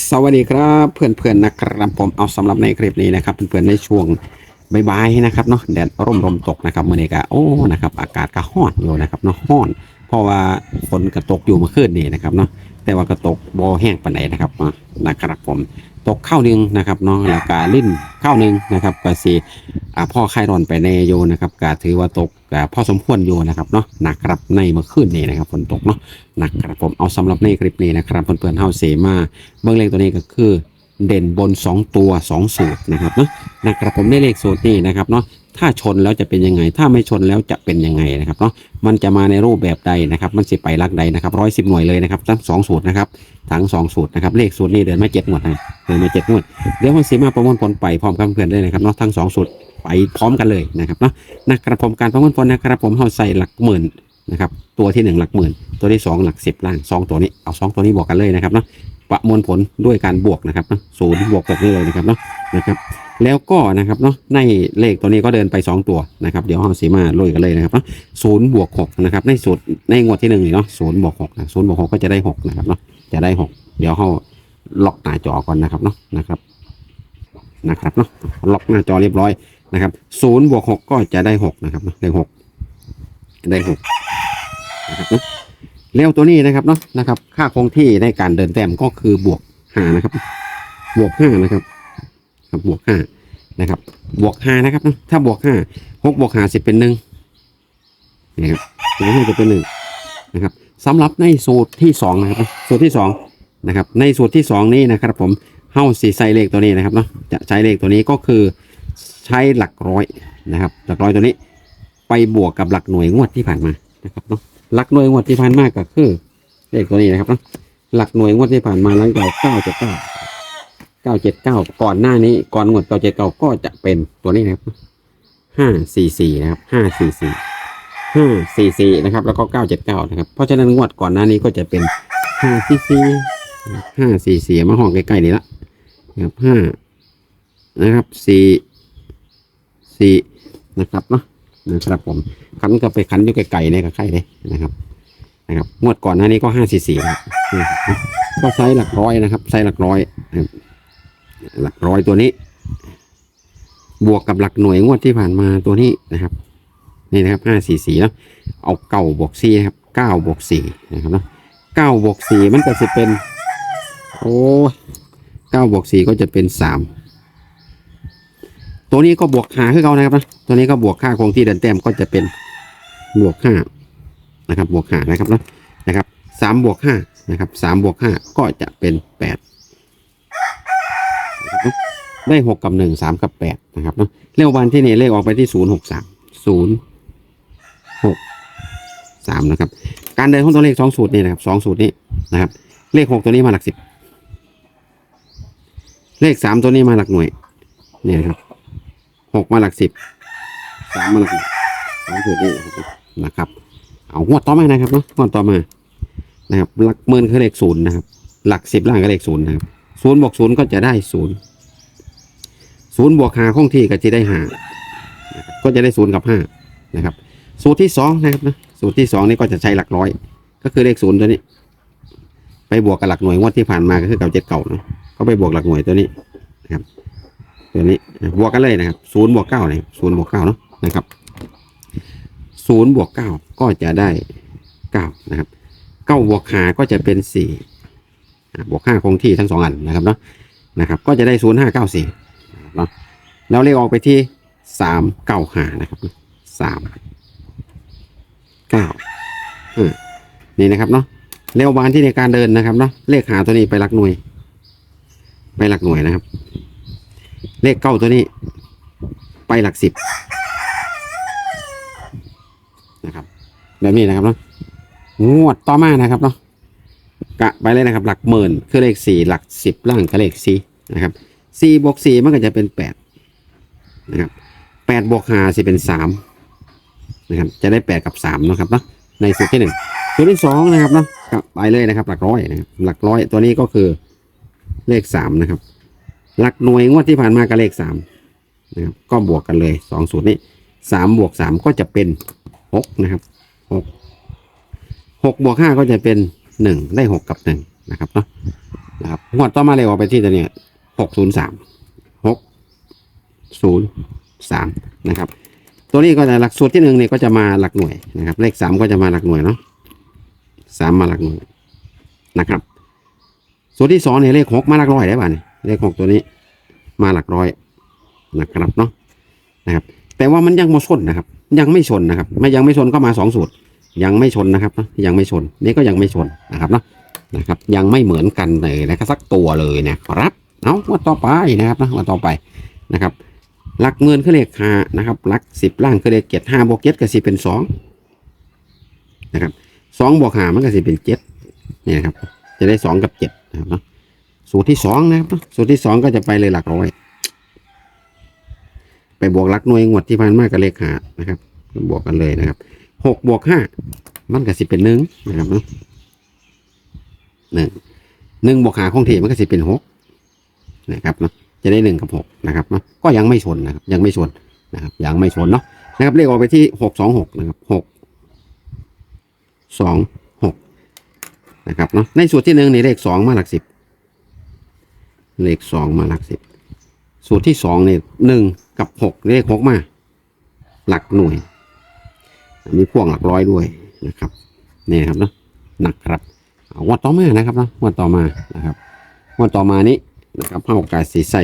สวัสดีครับเพื่อนๆนะครับผมเอาสำหรับในคลิปนี้นะครับเพื่อนๆในช่วงบ่ายๆนะครับเนาะแดดร่มลมตกนะครับเมื่อนี้ก็โอ้นะครับอากาศก็ร้อนอยู่นะครับเนาะห้อน เพราะว่าฝนกระตกอยู่เมื่อคืนนี้นะครับเนาะแต่ว่ากระตกบ่แห้งปานใดนะครับนาะนะครับผม ตกข้าวหนึงนะครับเนาะแล้วก็ลิ้นข้าวหนึ่งนะครับก็สิอ่าพ่อไข่ร้อนไปในโยนะครับก็ถือว่าตกอ่าพอสมควรโยนะครับเนาะหนักครับในเมื่อคืนนี้นะครับฝนตกเนาะหนักครับผมเอาสำหรับในคลิปนี้นะครับเพื่อนๆเฮาเสมาเบื้องเลขตัวนี้ก็คือเด่นบน 2 ตัว 2 สูตรนะครับเนาะนะครับผมได้เลขสูตรนี้นะครับเนาะ ถ้าชนแล้วจะเป็นยังไง ถ้าไม่ชนแล้วจะเป็นยังไงนะครับเนาะมันจะมาในรูปแบบใดนะครับ มันสิไปลักใดนะครับร้อยสิบหน่วยเลยนะครับทั้งสองสูตรนะครับทั้งสองสูตรนะครับเลขสูตรนี้เดินมาเจ็ดงวดนะเดินมาเจ็ดงวดเดี๋ยวมันสีมาประมวลผลไปพร้อมกับเพื่อนเลยนะครับเนาะทั้งสองสูตรไปพร้อมกันเลยนะครับเนาะนะครับผมการประมวลผลนะครับผมเอาใส่หลักหมื่นนะครับตัวที่หนึ่งหลักหมื่น ตัวที่สองหลักสิบล่างสองตัวนี้เอาสองตัวนี้บวกกันเลยนะครับเนาะประมวลผลด้วยการบวกนะครับเนาะศูนย์บวกแบบนี้เลยนะครับเนาะนะครับ แล้วก็นะครับเนาะในเลขตัวนี้ก็เดินไป 2 ตัวนะครับเดี๋ยวเราสีมาลุยกันเลยนะครับเนาะศูนย์บวกหกนะครับในสูตรในงวดที่หนึ่งนี่เนาะศูนย์บวกหกนะศูนย์บวกหกก็จะได้หกนะครับเนาะจะได้หกเดี๋ยวเราล็อกหน้าจอก่อนนะครับเนาะนะครับนะครับเนาะล็อกหน้าจอเรียบร้อยนะครับศูนย์บวกหกก็จะได้หกนะครับเนาะได้หกได้หกนะครับเนาะเร็วตัวนี้นะครับเนาะนะครับ ค่าคงที่ในการเดินแต้มก็คือบวกห้านะครับ บวกห้านะครับ ครับบวกห้านะครับ บวกห้านะครับ ถ้าบวกห้าหกบวกห้าสิบเป็นหนึ่งนี่ครับบวกห้าจะเป็นหนึ่งนะครับสำหรับในสูตรที่สองนะครับสูตรที่สองนะครับ ในสูตรที่สองนี้นะครับผมเฮ้าสีใส่เลขตัวนี้นะครับเนาะจะใช้เลขตัวนี้ก็คือใช้หลักร้อยนะครับ หลักร้อยตัวนี้ไปบวกกับหลักหน่วยงวดที่ผ่านมานะครับเนาะหลักหน่วยงวดที่ผ่านมาก็คือเลขตัวนี้นะครับเนาะหลักหน่วยงวดที่ผ่านมาหลังจากเก้าจ็ดเก้า เก้าเจ็ดเก้าก่อนหน้านี้ก่อนงวดเก้าเจ็ดเก้าก็จะเป็นตัวนี้นะครับห้าสี่สี่นะครับห้าสี่สี่ห้าสี่สี่นะครับแล้วก็เก้าเจ็ดเก้านะครับเพราะฉะนั้นงวดก่อนหน้านี้ก็จะเป็นห้าสี่สี่ห้าสี่สี่มาห้องใกล้ๆนี่ละนะครับห้านะครับสี่สี่นะครับเนาะนะครับผมขันก็ไปขันอยู่ไกลๆเนี่ยกับใครเลยนะครับนะครับงวดก่อนหน้านี้ก็ห้าสี่สี่ก็ใช้หลักร้อยนะครับใช้หลักร้อยนะครับ หลักร้อยตัวนี้ บวกกับหลักหน่วยงวดที่ผ่านมาตัวนี้นะครับ นี่นะครับห้าสี่สี่เนาะเอาเก้าบวกสี่นะครับเก้าบวกสี่นะครับเนาะเก้าบวกสี่มันก็จะเป็น โอ้เก้าบวกสี่ก็จะเป็นสามตัวนี้ก็บวกหาคือเขานะครับนะตัวนี้ก็บวกค่าคงที่เดินแต้มก็จะเป็นบวกห้านะครับบวกห้านะครับนะนะครับสามบวกห้านะครับสามบวกห้าก็จะเป็นแปด นะครับนะได้หกกับหนึ่งสามกับแปดนะครับเนาะเลขวันที่นี่เลขออกไปที่ศูนย์หกสามศูนย์หกสามนะครับ การเดินของตัวเลขสองสูตรนี่นะครับสองสูตรนี้นะครับ เลขหกตัวนี้มาหลักสิบเลขสามตัวนี้มาหลักหน่วยนี่นะครับหกมาหลักสิบสามมาหลักสองสูตรนี้นะครับ เอางวดต่อมานะครับเนาะงวดต่อมานะครับ หลักหมื่นคือเลขศูนย์นะครับ หลักสิบล่างก็เลขศูนย์นะครับ ศูนย์บวกศูนย์ก็จะได้ศูนย์ศูนย์บวกหาคงที่ก็จะได้หาก็จะได้ศูนย์กับห้านะครับ สูตรที่สองนะครับนะสูตรที่สองนี่ก็จะใช้หลักร้อย ก็คือเลขศูนย์ตัวนี้ ไปบวกกับหลักหน่วยงวดที่ผ่านมาก็คือเก่าเจ็ดเก่าเนาะก็ไปบวกหลักหน่วยตัวนี้นะครับ ตัวนี้บวกกันเลยนะครับศูนย์บวกเก้าเลยศูนย์บวกเก้าเนาะนะครับศูนย์บวกเก้าก็จะได้เก้านะครับเก้าบวกหาก็จะเป็นสี่ บวกห้าคงที่ทั้งสองอันนะครับเนาะนะครับ ก็จะได้ศูนย์ห้าเก้าสี่เนาะแล้วเลขออกไปที่สามเก้าหานะครับสามเก้าอ่านี่นะครับเนาะเร็วบานที่ในการเดินนะครับเนาะเลขหาตัวนี้ไปหลักหน่วย ไปหลักหน่วยนะครับ เลขเก้าตัวนี้ ไปหลักสิบนะครับแบบนี้นะครับเนาะงวดต่อมานะครับเนาะ กะไปเลยนะครับ หลักหมื่นคือเลขสี่หลักสิบล่างกับเลขสี่นะครับสี่บวกสี่มันก็จะเป็นแปดนะครับแปดบวกห้าสิเป็นสามนะครับ จะได้แปดกับสามนะครับเนาะในสูตรที่หนึ่งสูตรที่สองนะครับเนาะไปเลยนะครับ หลักร้อยนะครับหลักร้อยตัวนี้ก็คือเลขสามนะครับ หลักหน่วยงวดที่ผ่านมากับเลขสามนะครับก็บวกกันเลยสองสูตรนี้สามบวกสามก็จะเป็นหกนะครับหกหกบวกห้าก็จะเป็น หนึ่งได้หกกับหนึ่งนะครับเนาะนะครับงวดต่อมาเลยออกไปที่ตัวเนี้หกศูนย์สามหกศูนย์สามนะครับ ตัวนี้ก็จะหลักสูตรที่หนึ่งเนี่ยก็จะมาหลักหน่วยนะครับ เลขสามก็จะมาหลักหน่วยเนาะสามมาหลักหน่วยนะครับ สูตรที่สองเนี่ยเลขหกมาหลักร้อยได้ป่ะเนี่ยเลขหกตัวนี้มาหลักร้อยนะครับเนาะนะครับ แต่ว่ามันยังไม่ชนนะครับ ยังไม่ชนนะครับ ไม่ยังไม่ชนก็มาสองสูตร ยังไม่ชนนะครับนะยังไม่ชนนี่ก็ยังไม่ชนนะครับเนาะนะครับ ยังไม่เหมือนกันเลยนะครับสักตัวเลยนะครับเอาว่าต่อไปนะครับนะว่าต่อไปนะครับหลักเงินคือเลขห้านะครับหลักสิบล่างคือเลขเจ็ดห้าบวกเจ็ดก็สิเป็นสองนะครับสองบวกห้ามันก็สิเป็นเจ็ดนี่นะครับ จะได้สองกับเจ็ดนะครับนะสูตรที่สองนะครับสูตรที่สองก็จะไปเลยหลักร้อยไปบวกหลักหน่วยงวดที่ผ่านมากับเลขห้านะครับบวกกันเลยนะครับ หกบวกห้ามันก็สิเป็นหนึ่งนะครับเนาะหนึ่งหนึ่งบวกหาคงเที่มันก็สิเป็นหกนะครับเนาะจะได้หนึ่งกับหกนะครับเนาะก็ยังไม่ชนนะครับ ยังไม่ชนนะครับยังไม่ชนเนาะนะครับเลขออกไปที่หกสองหกนะครับหกสองหกนะครับเนาะในสูตรที่หนึ่งในเลขสองมาหลักสิบเลขสองมาหลักสิบสูตรที่สองเนี่ยหนึ่งกับหกเลขหกมา หลักหน่วย มีพ่วงหลักร้อยด้วยนะครับนี่ครับเนาะหนักครับวัดต่อมานะครับเนาะวัดต่อมานะครับวัดต่อมานี้นะครับห้าอกาสสีใส่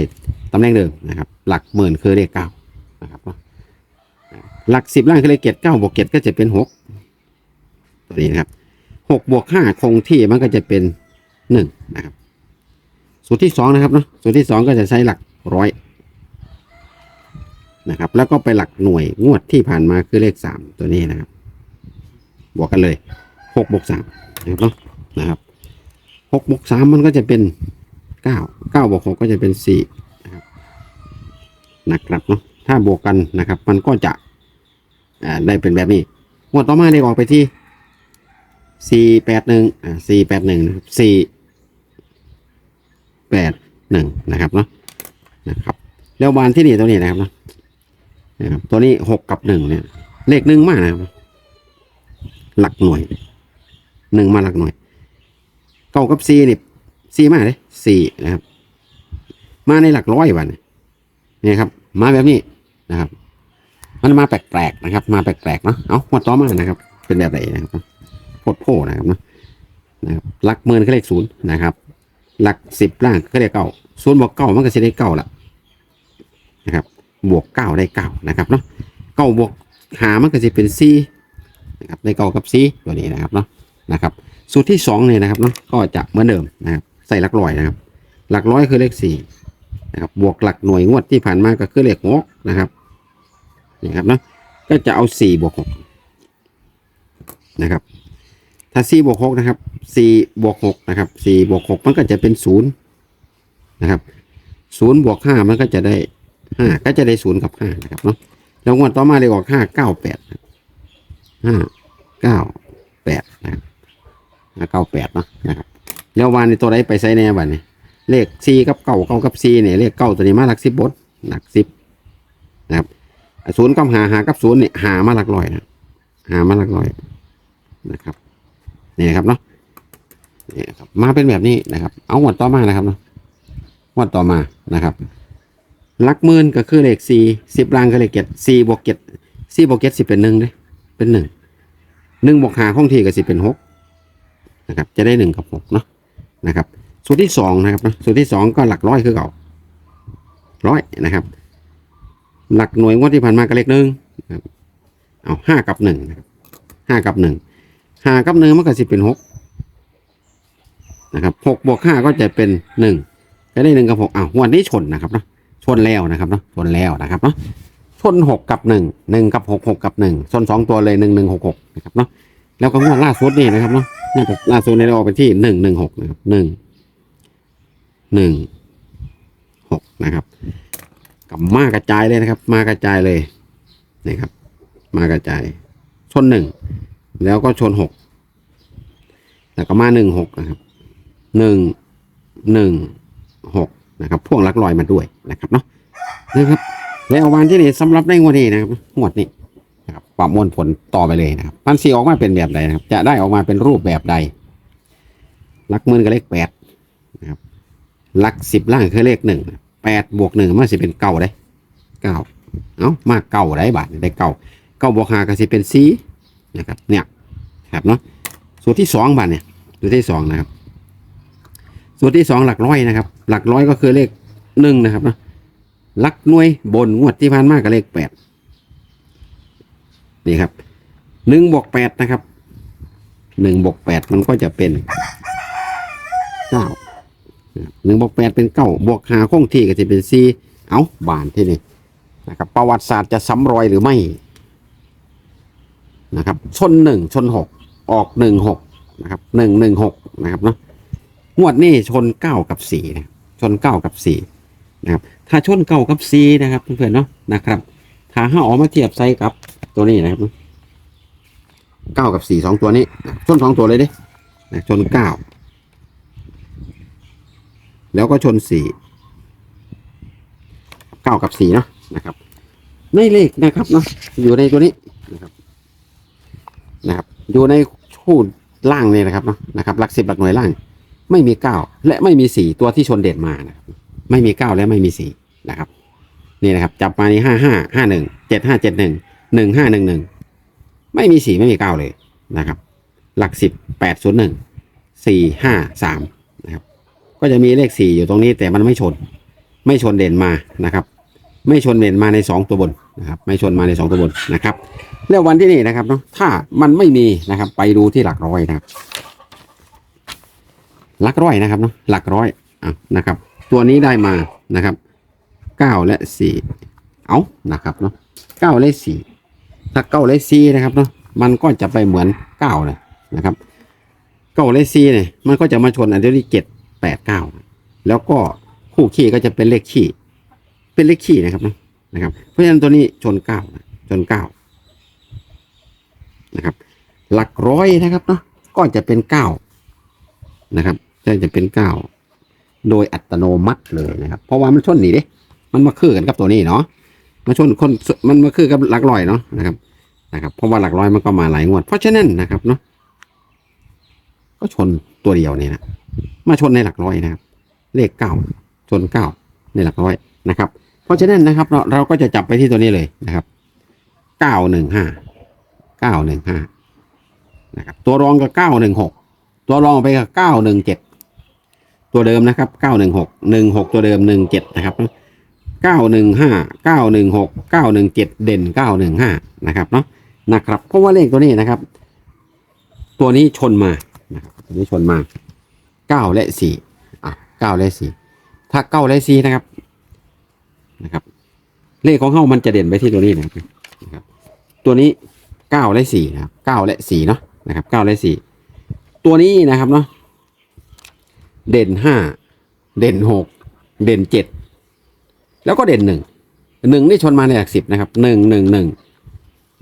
ตำแหน่งเดิมนะครับ หลักหมื่นคือเลขเก้านะครับนะหลักสิบล่างคือเลขเจ็ดเก้าบวกเจ็ดก็จะเป็นหกตัวนี้นะครับหกบวกห้าคงที่มันก็จะเป็นหนึ่งนะครับ สูตรที่สองนะครับเนาะสูตรที่สองก็จะใช้หลักร้อย นะครับ แล้วก็ไปหลักหน่วยงวดที่ผ่านมาคือเลขสามตัวนี้นะครับ บวกกันเลยหกบวกสามนะครับเนาะนะครับหกบวกสามมันก็จะเป็นเก้าเก้าบวกหกก็จะเป็นสี่นะครับนะครับเนาะถ้าบวกกันนะครับ มันก็จะอ่าได้เป็นแบบนี้งวดต่อมาเลขออกไปที่สี่แปดหนึ่งอ่าสี่แปดหนึ่งนะครับสี่แปดหนึ่งนะครับเนาะนะครับ แล้ววานที่นี่ตัวนี้นะครับเนาะ นะครับตัวนี้หกกับหนึ่งเนี่ย เลขหนึ่งมากนะครับหลักหน่วยหนึ่งมาหลักหน่วยเก้ากับสี่นี่สี่มาเลยสี่นะครับ มาในหลักร้อยวันนี่ครับ มาแบบนี้นะครับ มันมาแปลกๆนะครับ มาแปลกๆเนาะเอาหัวต่อมานะครับ เป็นแบบไหนนะครับโพดโพนะครับเนาะนะครับหลักหมื่นก็เลขศูนย์นะครับ หลักสิบล่างก็เลขเก้าศูนย์บวกเก้ามันก็จะได้เก้าละนะครับ บวกเก้าได้เก้านะครับเนาะเก้าบวกหามันก็จะเป็นซีนะครับได้เก้ากับซีตัวนี้นะครับเนาะนะครับสูตรที่สองเนี่ยนะครับเนาะก็จะเหมือนเดิมนะครับใส่หลักร้อยนะครับ หลักร้อยคือเลขสี่นะครับบวกหลักหน่วยงวดที่ผ่านมาก็คือเลขหกนะครับนี่ครับเนาะก็จะเอาสี่บวกหกนะครับถ้าสี่บวกหกนะครับสี่บวกหกนะครับสี่บวกหกมันก็จะเป็นศูนย์นะครับศูนย์บวกห้ามันก็จะได้ ห้าก็จะได้ศูนย์กับห้านะครับเนาะแล้วงวดต่อมาเลยออกห้าเก้าแปดห้าเก้าแปดนะครับห้าเก้าแปดเนาะนะครับแล้ววันนี้ตัวใดไปใส่แน่บัดนี้เลขสี่กับเก้าเก้ากับสี่เนี่ยเลขเก้าตัวนี้มาหลักสิบบทหลักสิบนะครับศูนย์กับหาหากับศูนย์เนี่ยหามาหลักร้อยนะหามาหลักร้อยนะครับนี่นะครับเนาะนี่ครับมาเป็นแบบนี้นะครับ เอางวดต่อมานะครับเนาะงวดต่อมานะครับ ลักหมื่นก็คือเลขสี่สิบล่างก็เลขเจ็ดสี่บวกเจ็ดสี่บวกเจ็ดสิเป็นหนึ่งเลยเป็นหนึ่งหนึ่งบวกหาห้องที่ก็สิเป็นหกนะครับ จะได้หนึ่งกับหกเนาะนะครับ สูตรที่สองนะครับสูตรที่สองก็หลักร้อยคือเก่าร้อยนะครับ หลักหน่วยงวดที่ผ่านมาก็เลขหนึ่งเอาห้ากับหนึ่งห้ากับหนึ่งห้ากับหนึ่งมันก็สิเป็นหกนะครับหกบวกห้าก็จะเป็นหนึ่งก็ได้หนึ่งกับหกอ้าววันนี้ชนนะครับเนาะ นแล้วนะครับเนาะชนแล้วนะครับเนาะชนหกกับหนึ่งหนึ่งกับหกหกกับหนึ่งชนสองตัวเลยหนึ่งหนึ่งหกหกนะครับเนาะแล้วก็งวดล่าสุดนี่นะครับเนาะน่าจะล่าสุดในเราออกไปที่หนึ่งหนึ่งหกนะครับหนึ่งหนึ่งหกนะครับกับมากระจายเลยนะครับ มากระจายเลยนี่ครับ มากระจาย ชนหนึ่งแล้วก็ชนหกแล้วก็มาหนึ่งหกนะครับหนึ่งหนึ่งหก นะครับพ่วงลักลอยมาด้วยนะครับเนาะนะครับแล้ววันที่นี่สำหรับในงวดนี้นะครับงวดนี้นะครับประมวลผลต่อไปเลยนะครับมันสีออกมาเป็นแบบใดนะครับ จะได้ออกมาเป็นรูปแบบใดลักหมื่นก็เลขแปดนะครับลักสิบล่างคือเลขหนึ่งแปดบวกหนึ่งมันจะเป็นเก้าได้เก้าเอ้ามากเก้าได้บาทได้เก้าเก้าบวกห้าก็จะเป็นสี่นะครับเนี่ยครับเนาะสูตรที่สองบาทเนี่ยสูตรที่สองนะครับ สูตรที่สองหลักร้อยนะครับ หลักร้อยก็คือเลขหนึ่งนะครับนะหลักหน่วยบนงวดที่ผ่านมากับเลขแปดนี่ครับหนึ่งบวกแปดนะครับหนึ่งบวกแปดมันก็จะเป็นเก้าหนึ่งบวกแปดเป็นเก้าบวกหาคงที่ก็จะเป็นสี่เอาบานที่นี่นะครับ ประวัติศาสตร์จะซ้ำรอยหรือไม่นะครับชนหนึ่งชนหกออกหนึ่งหกนะครับหนึ่งหนึ่งหกนะครับเนาะ งวดนี้ชนเก้ากับสี่นะชนเก้ากับสี่นะครับ ถ้าชนเก้ากับสี่นะครับเพื่อนๆเนาะนะครับ ถ้าห้าออกมาเทียบไซกับตัวนี้นะครับเก้ากับสี่สองตัวนี้ชนสองตัวเลยดินะชนเก้าแล้วก็ชนสี่เก้ากับสี่เนาะนะครับ ในเลขนะครับเนาะอยู่ในตัวนี้นะครับนะครับ อยู่ในชูดล่างนี่นะครับเนาะนะครับหลักสิบหลักหน่วยล่าง ไม่มีเก้าและไม่มีสี่ตัวที่ชนเด่นมานะครับไม่มีเก้าและไม่มีสี่นะครับนี่นะครับจับมานี่ห้าห้าห้าหนึ่งเจ็ดห้าเจ็ดหนึ่งหนึ่งห้าหนึ่งหนึ่งไม่มีสี่ไม่มีเก้าเลยนะครับ หลักสิบแปดศูนย์หนึ่งสี่ห้าสามนะครับ ก็จะมีเลขสี่อยู่ตรงนี้แต่มันไม่ชน ไม่ชนเด่นมานะครับ ไม่ชนเด่นมาในสองตัวบนนะครับ ไม่ชนมาในสองตัวบนนะครับ แล้ววันที่นี่นะครับเนาะถ้ามันไม่มีนะครับ ไปดูที่หลักร้อยนะครับ หลักร้อยนะครับเนาะหลักร้อยอะนะครับ ตัวนี้ได้มานะครับเก้าและสี่เอานะครับเนาะเก้าและสี่ถ้าเก้าและสี่นะครับเนาะมันก็จะไปเหมือนเก้าเลยนะครับเก้าและสี่เนี่ยมันก็จะมาชนอันที่เจ็ดแปดเก้าแล้วก็คู่ขี้ก็จะเป็นเลขขี้เป็นเลขขี้นะครับเนาะนะครับ เพราะฉะนั้นตัวนี้ชนเก้านะชนเก้านะครับ หลักร้อยนะครับเนาะก็จะเป็นเก้านะครับ จะจะเป็นเก้าโดยอัตโนมัติเลยนะครับ เพราะว่ามันชนนี่เด้ มันมาคือกันกับตัวนี้เนาะมาชนคนมันมาคือกับหลักร้อยเนาะนะครับนะครับ เพราะว่าหลักร้อยมันก็มาหลายงวด เพราะฉะนั้นนะครับเนาะก็ชนตัวเดียวนี่นะมาชนในหลักร้อยนะครับ เลขเก้าชนเก้าในหลักร้อยนะครับ เพราะฉะนั้นนะครับเราเราก็จะจับไปที่ตัวนี้เลยนะครับเก้าหนึ่งห้าเก้าหนึ่งห้านะครับ ตัวรองก็เก้าหนึ่งหกตัวรองไปกับเก้าหนึ่งเจ็ด ตัวเดิมนะครับเก้าหนึ่งหกหนึ่งหกตัวเดิมหนึ่งเจ็ดนะครับเก้าหนึ่งห้าเก้าหนึ่งหกเก้าหนึ่งเจ็ดเด่นเก้าหนึ่งห้านะครับเนาะนะครับเพราะว่าเลขตัวนี้นะครับ ตัวนี้ชนมานะครับตัวนี้ชนมาเก้าและสี่อะเก้าและสี่ถ้าเก้าและสี่นะครับนะครับ เลขของเขามันจะเด่นไปที่ตัวนี้นะครับนะครับ ตัวนี้เก้าและสี่นะครับเก้าและสี่เนาะนะครับเก้าและสี่ตัวนี้นะครับเนาะ เด่นห้าเด่นหกเด่นเจ็ดแล้วก็เด่นหนึ่งหนึ่งนี่ชนมาในหลักสิบนะครับหนึ่งหนึ่งหนึ่ง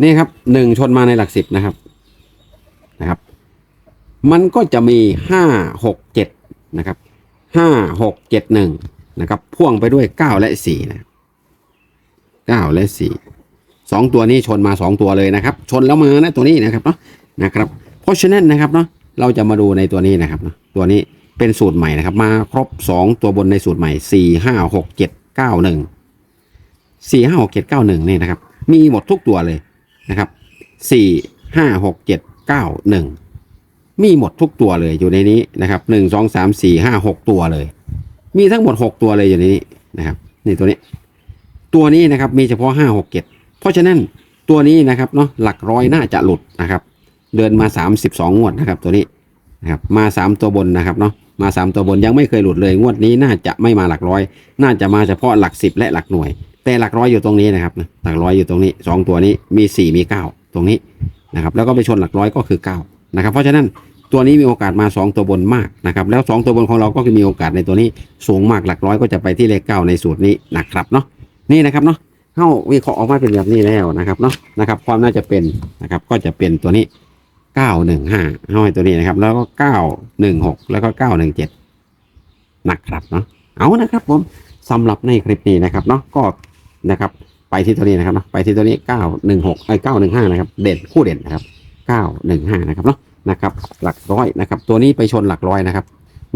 นี่ครับหนึ่งชนมาในหลักสิบนะครับนะครับ มันก็จะมีห้าหกเจ็ดนะครับห้าหกเจ็ดหนึ่งนะครับ พ่วงไปด้วยเก้าและสี่นะเก้าและสี่สองตัวนี้ชนมาสองตัวเลยนะครับ ชนแล้วมานะตัวนี้นะครับเนาะนะครับ เพราะฉะนั้นนะครับเนาะเราจะมาดูในตัวนี้นะครับเนาะตัวนี้ เป็นสูตรใหม่นะครับ มาครบสองตัวบนในสูตรใหม่สี่ห้าหกเจ็ดเก้าหนึ่งสี่ห้าหกเจ็ดเก้าหนึ่งนี่นะครับ มีหมดทุกตัวเลยนะครับสี่ห้าหกเจ็ดเก้าหนึ่งมีหมดทุกตัวเลยอยู่ในนี้นะครับหนึ่งสองสามสี่ห้าหกตัวเลย มีทั้งหมดหกตัวเลยอยู่ในนี้นะครับนี่ตัวนี้ ตัวนี้นะครับมีเฉพาะห้าหกเจ็ดเพราะฉะนั้นตัวนี้นะครับเนาะหลักร้อยน่าจะหลุดนะครับ เดินมา 32 งวดนะครับ ตัวนี้นะครับมา 3 ตัวบนนะครับเนาะ มา3ตัวบนยังไม่เคยหลุดเลย งวดนี้น่าจะไม่มาหลักร้อย น่าจะมาเฉพาะหลัก10และหลักหน่วย แต่หลักร้อยอยู่ตรงนี้นะครับนะหลักร้อยอยู่ตรงนี้2ตัวนี้มี4มี9ตรงนี้นะครับแล้วก็ไปชนหลักร้อยก็คือ9นะครับเพราะฉะนั้นตัวนี้มีโอกาสมา 2 ตัวบนมากนะครับแล้ว 2 ตัวบนของเราก็คือมีโอกาสในตัวนี้สูงมากหลักร้อยก็จะไปที่เลข9ในสูตรนี้นะครับเนาะนี่นะครับเนาะเข้าวิเคราะห์ออกมาเป็นแบบนี้แล้วนะครับเนาะนะครับความน่าจะเป็นนะครับก็จะเป็นตัวนี้ เก้าหนึ่งห้าห้อยตัวนี้นะครับ แล้วก็เก้าหนึ่งหกแล้วก็เก้าหนึ่งเจ็ดนะครับเนาะเอานะครับผมสำหรับในคลิปนี้นะครับเนาะก็นะครับ ไปที่ตัวนี้นะครับเนาะไปที่ตัวนี้เก้าหนึ่งหกไอ้เก้าหนึ่งห้านะครับ เด่นคู่เด่นนะครับเก้าหนึ่งห้านะครับเนาะนะครับ หลักร้อยนะครับ ตัวนี้ไปชนหลักร้อยนะครับ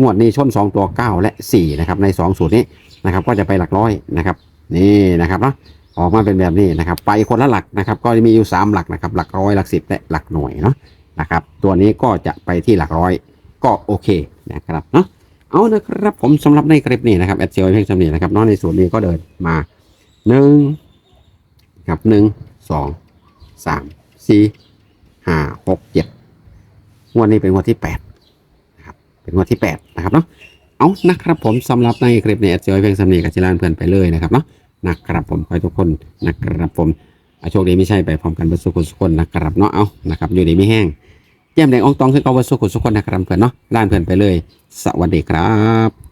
งวดนี้ชน2ตัว9และ4นะครับ ใน2สูตรนี้นะครับ ก็จะไปหลักร้อยนะครับ นี่นะครับเนาะออกมาเป็นแบบนี้นะครับ ไปคนละหลักนะครับ ก็จะมีอยู่3หลักนะครับ หลักร้อยหลักสิบและหลักหน่วยเนาะ นะครับ ตัวนี้ก็จะไปที่หลักร้อยก็โอเคนะครับเนาะเอานะครับผมสำหรับในคลิปนี้นะครับแอดเซียเพียงสำเนียนะครับเนาะในสูตรนี้ก็เดินมาหนึ่งครับหนึ่งสองสามสี่ห้าหกเจ็ดงวดนี้เป็นงวดที่แปดนะครับเป็นงวดที่แปดนะครับเนาะเอานะครับผมสำหรับในคลิปนี้แอดเซียวเพียงสำเนียกับจิรานเพื่อนไปเลยนะครับเนาะนะครับผมขอให้ทุกคนนะครับผมโชคดีไม่ใช่ไปพร้อมกันเบรรสุขสุขคนนะครับเนาะเอานะครับอยู่ดีไม่แห้ง แจ่มแดงอองตองขึ้นเอาวสุขสุขคนนะครับเพื่อนเนาะด้านเพื่อนไปเลย สวัสดีครับ